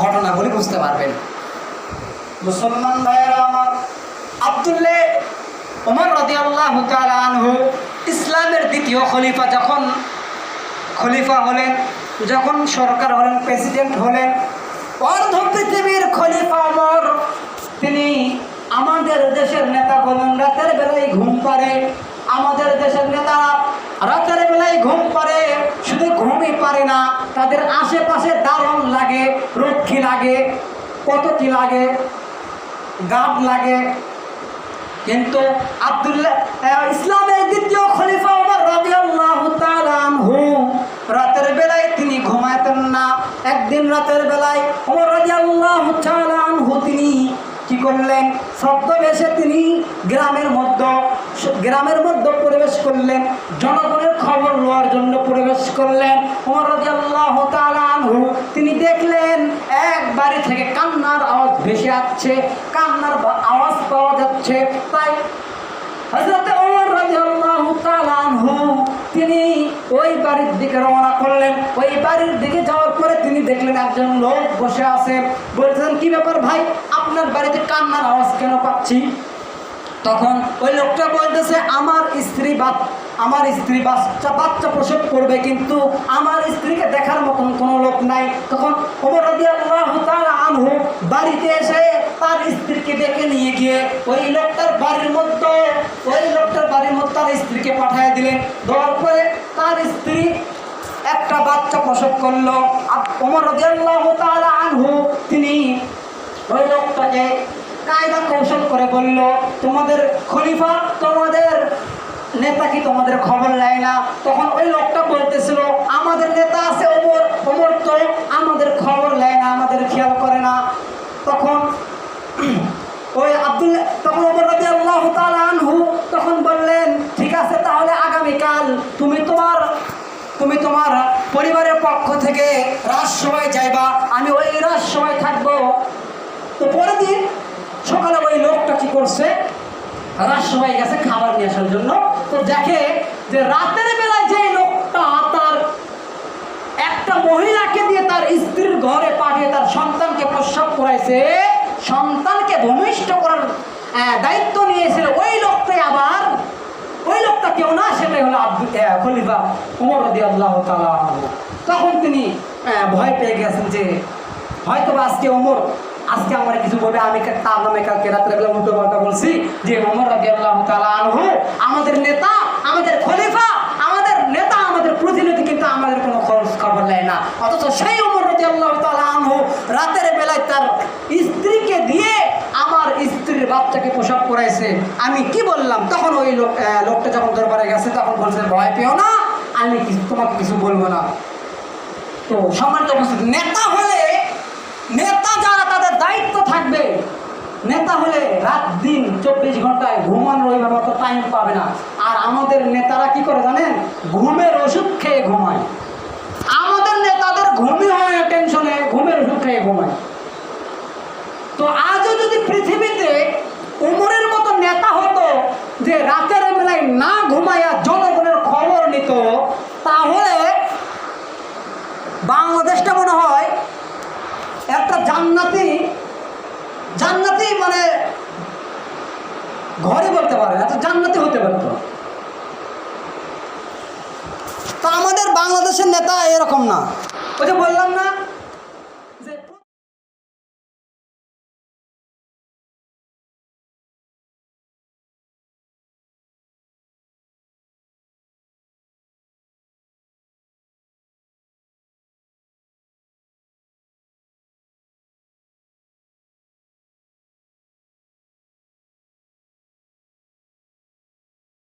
ঘটনা বলে বুঝতে পারবেন। মুসলমান ভাইয়েরা আমার আব্দুল্লাহ ওমর তাআলা আনহু ইসলামের দ্বিতীয় খলিফা যখন খলিফা হলেন, যখন সরকার হলেন, প্রেসিডেন্ট হলেন, অর্ধ পৃথিবীর খলিফা অমর তিনি আমাদের দেশের নেতা বলেন, রাতের বেলায় ঘুম পারে আমাদের দেশের নেতা রাতের বেলায় ঘুম পারে, শুধু ঘুমই পারে না, তাদের আশেপাশে দারণ লাগে, রক্ষী লাগে কত কি লাগে গার্ড লাগে। কিন্তু আব্দুল্লাহ ইসলামের দ্বিতীয় খলিফা ওমর রাদিয়াল্লাহু তাআলা আনহু, রাতের বেলায় তিনি ঘুমাতেন না। একদিন রাতের বেলায় ওমর রাদিয়াল্লাহু তাআলা আনহু তিনি করলেন। ছদ্মবেশে তিনি গ্রামের মধ্যে গ্রামের মধ্যে প্রবেশ করলেন। জনগণের খবর লওয়ার জন্য প্রবেশ করলেন। তিনি দেখলেন এক বাড়ি থেকে কান্নার আওয়াজ ভেসে আসছে। কান্নার আওয়াজ পাওয়া যাচ্ছে। তাই ওই বাড়ির দিকে রওনা করলেন। ওই বাড়ির দিকে যাওয়ার পরে তিনি দেখলেন একজন লোক বসে আছে। বলছেন কি ব্যাপার ভাই, আপনার বাড়িতে কান্নার আওয়াজ কেন পাচ্ছি? তখন ওই লোকটা বলতেছে, আমার স্ত্রী বা আমার স্ত্রী বাচ্চা বাচ্চা প্রসব করবে, কিন্তু আমার স্ত্রীকে দেখার মতন কোনো লোক নাই। তখন ওমর তাআলা আনহু বাড়িতে এসে তার স্ত্রীকে ডেকে নিয়ে গিয়ে ওই লোকটার বাড়ির মধ্যে ওই লোকটার বাড়ির মধ্যে তার স্ত্রীকে পাঠিয়ে দিলেন। দেওয়ার পরে তার স্ত্রী একটা বাচ্চা প্রসব করল। ওমর রাদিয়াল্লাহু আনহু, তিনি ওই লোকটাকে কায়দা কৌশল করে বলল, তোমাদের খলিফা তোমাদের নেতা কি তোমাদের খবর নেয় না? তখন ওই লোকটা বলতেছিল, আমাদের নেতা আছে ওমর ওমর তো আমাদের খবর নেয় না, আমাদের খেয়াল করে না তখন ওই আব্দুল তখন ওমর রবি আল্লাহ আনহু তখন বললেন ঠিক আছে তাহলে আগামীকাল তুমি তোমার তুমি তোমার পরিবারের পক্ষ থেকে রাজসভায় যাইবা, আমি ওই রাজসভায় থাকব। তো পরের দিন সকালে ওই লোকটা কি করছে? রাজসভায় গেছে খাবার নিয়ে আসার জন্য। তো দেখে যে রাতের বেলায় যে লোকটা তার একটা মহিলাকে দিয়ে তার স্ত্রীর ঘরে পাঠিয়ে তার সন্তানকে প্রস্রাব করাইছে, সন্তানকে ভূমিষ্ঠ করার দায়িত্ব নিয়েছিল ওই লোকটাই আবার ওই লোকটা কেউ না, সেটাই হলো আব্দুল খলিফা উমর রদি আল্লাহ তখন তিনি ভয় পেয়ে গেছেন যে হয়তো আজকে ওমর আজকে আমার কিছু বলবে, আমি তার নামে কালকে রাত্রেবেলা উল্টো পাল্টা বলছি যে ওমর রাজি আল্লাহ আনহু, আমাদের নেতা, আমাদের খলিফা, আমাদের নেতা, আমাদের প্রতিনিধি কিন্তু আমাদের কোনো খরচ খবর নেয় না। অথচ সেই ওমর রাজি আল্লাহ আনহু রাতের বেলায় তার স্ত্রীকে দিয়ে বাচ্চাকে প্রসব করাইছে আমি কি বললাম? তখন ওই লোক লোকটা যখন দরবারে গেছে, তখন বলছে, ভয় পেও না, আমি তোমাকে কিছু বলব না। তো সম্মানিত উপস্থিতি, নেতা হলে, নেতা যারা তাদের দায়িত্ব থাকবে, নেতা হলে রাত দিন চব্বিশ ঘন্টায় ঘুমানোর ওইভাবে মতো টাইম পাবে না। আর আমাদের নেতারা কি করে জানেন? ঘুমের ওষুধ খেয়ে ঘুমায়। আমাদের নেতাদের ঘুমই হয় টেনশনে ঘুমের ওষুধ খেয়ে ঘুমায়। তো আজও যদি পৃথিবীতে উমরের মতো নেতা হতো যে রাতের বেলায় না ঘুমাইয়া জনগণের খবর নিত, তাহলে বাংলাদেশটা মনে হয় একটা জান্নাতি জান্নাতি মানে ঘরে বলতে পারে একটা জান্নাতি হতে পারতো। তা আমাদের বাংলাদেশের নেতা এরকম না। ওই যে বললাম না